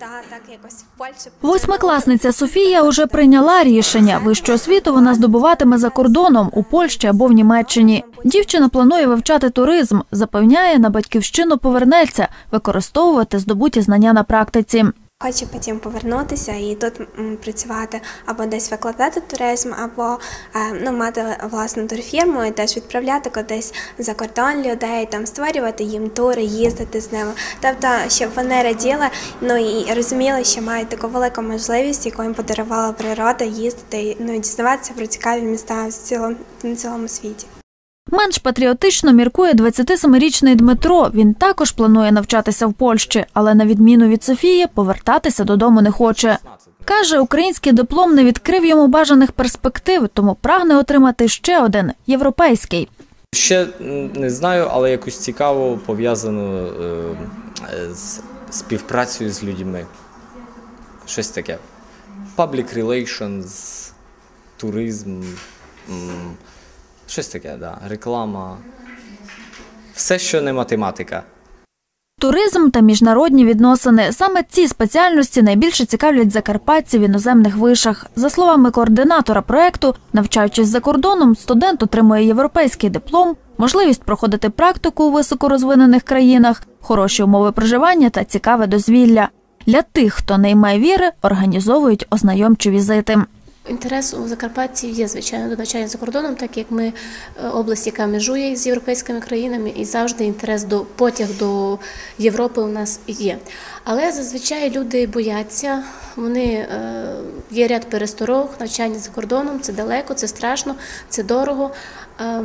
да, так якось в. Восьмикласниця Софія уже прийняла рішення. Вищу освіту вона здобуватиме за кордоном у Польщі або в Німеччині. Дівчина планує вивчати туризм. Запевняє, на батьківщину повернеться, використовувати здобуті знання на практиці. Хочу потім повернутися і тут працювати або десь викладати туризм, або е, ну, мати власну турфірму і теж відправляти кудись за кордон людей, там створювати їм тури, їздити з ними. Тобто, щоб вони раділи, ну і розуміли, що мають таку велику можливість, яку їм подарувала природа, їздити ну, і дізнаватися про цікаві міста в цілому, на цілому світі. Менш патріотично міркує 27-річний Дмитро. Він також планує навчатися в Польщі, але на відміну від Софії, повертатися додому не хоче. Каже, український диплом не відкрив йому бажаних перспектив, тому прагне отримати ще один європейський. Ще не знаю, але якусь цікаву пов'язану е, е, з співпрацею з людьми. Щось таке. Public relations, туризм, щось таке, да. реклама. Все, що не математика. Туризм та міжнародні відносини саме ці спеціальності найбільше цікавлять закарпатців в іноземних вишах. За словами координатора проекту, навчаючись за кордоном, студент отримує європейський диплом, можливість проходити практику у високорозвинених країнах, хороші умови проживання та цікаве дозвілля. Для тих, хто не має віри, організовують ознайомчі візити. Інтерес у закарпатців є, звичайно, до навчання за кордоном, так як ми е, область, яка межує з європейськими країнами, і завжди інтерес до потяг до Європи у нас є. Але зазвичай люди бояться, вони е, є ряд пересторог, навчання за кордоном, це далеко, це страшно, це дорого. Е,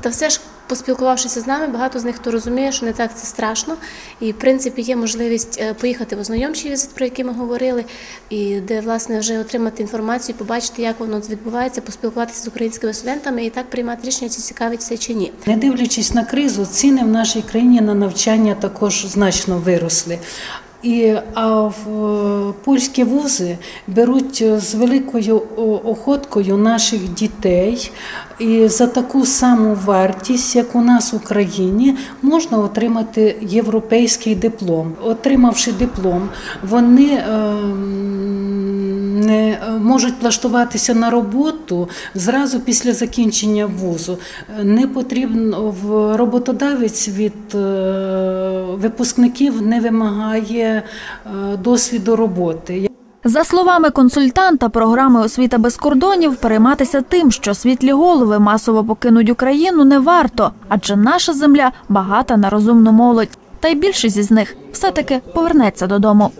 Та все ж, поспілкувавшися з нами, багато з них хто розуміє, що не так це страшно. І в принципі є можливість е, поїхати в ознайомчий візит, про який ми говорили, і де власне вже отримати інформацію, побачити, як воно відбувається, поспілкуватися з українськими студентами і так приймати рішення, чи цікавить це чи ні. Не дивлячись на кризу, ціни в нашій країні на навчання також значно виросли. І, а в е, польські вузи беруть е, з великою охоткою наших дітей, і за таку саму вартість, як у нас в Україні, можна отримати європейський диплом. Отримавши диплом, вони ем, не можуть влаштуватися на роботу зразу після закінчення вузу. Е, Не потрібно в роботодавець від е, випускників не вимагає е, досвіду роботи. За словами консультанта програми Освіта без кордонів, перейматися тим, що світлі голови масово покинуть Україну, не варто, адже наша земля багата на розумну молодь. Та й більшість із них все таки повернеться додому.